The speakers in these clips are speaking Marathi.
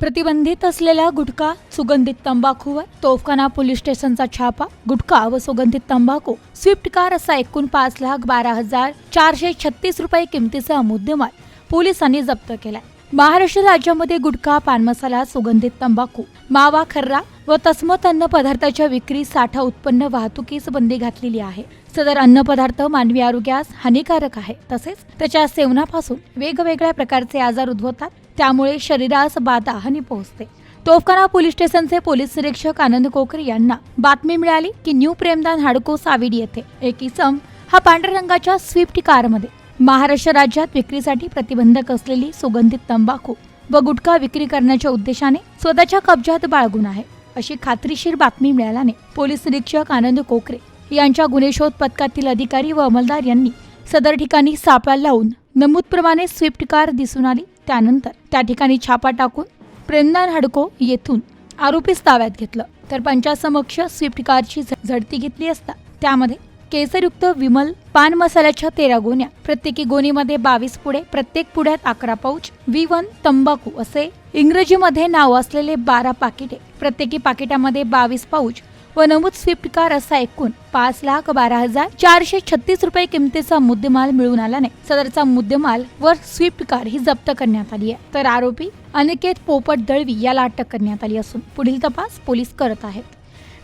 प्रतिबंधित असलेला गुटखा सुगंधित तंबाखूवर तोफखाना पोलीस स्टेशनचा छापा गुटखा व सुगंधित तंबाखू स्विफ्ट कार असा एकूण पाच लाख बारा हजार चारशे छत्तीस रुपये किमतीचा मुद्देमाल पोलिसांनी जप्त केलाय. महाराष्ट्र राज्यामध्ये गुटखा पान मसाला सुगंधित तंबाखू मावा खर्रा व तस्मत अन्न पदार्थाच्या विक्री साठा उत्पन्न वाहतुकीस बंदी घातलेली आहे. सदर अन्न पदार्थ मानवी आरोग्यास हानिकारक आहे. तसेच त्याच्या सेवनापासून वेगवेगळ्या प्रकारचे आजार उद्भवतात. त्यामुळे शरीरास बाधा हानी पोहोचते. तोफखाना पोलीस स्टेशनचे पोलीस निरीक्षक आनंद कोकरे यांना बातमी मिळाली की न्यू प्रेमदान हाडको साविडी येथे. एक इसम हा पांढऱ्या रंगाच्या स्विफ्ट कारमध्ये. महाराष्ट्र राज्यात विक्रीसाठी प्रतिबंधक असलेली सुगंधित तंबाखू व गुटखा विक्री करण्याच्या उद्देशाने स्वतःच्या कब्जात बाळगून आहे. अशी खात्रीशीर बातमी मिळाल्याने पोलीस निरीक्षक आनंद कोकरे यांच्या गुन्हे शोध पथकातील अधिकारी व अंमलदार यांनी सदर ठिकाणी सापळा लावून नमूदप्रमाणे स्विफ्ट कार दिसून आली. त्यानंतर त्या ठिकाणी छापा टाकून प्रेमदान हडको येथून आरोपीस ताब्यात घेतलं. तर पंचासमक्ष स्विफ्ट कारची झ- झडती घेतली असता त्यामध्ये केसरयुक्त विमल पान मसाल्याच्या तेरा गोण्या प्रत्येकी गोणीमध्ये बावीस पुढे प्रत्येक पुढ्यात अकरा पाऊच व्ही वन तंबाखू असे इंग्रजीमध्ये नाव असलेले बारा पाकिटे प्रत्येकी पाकिटामध्ये बावीस पाऊच व नमूद स्विफ्ट कार असा एकूण पाच लाख बारा हजार चारशे छत्तीस रुपये किमतीचा मुद्देमाल मिळून आला नाही. सदरचा मुद्देमाल व स्विफ्ट कार ही जप्त करण्यात आली आहे. तर आरोपी अनिकेत पोपट दळवी याला अटक करण्यात आली असून पुढील तपास पोलीस करत आहेत.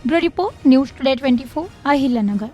Bureau report news today twenty four Ahilyanagar.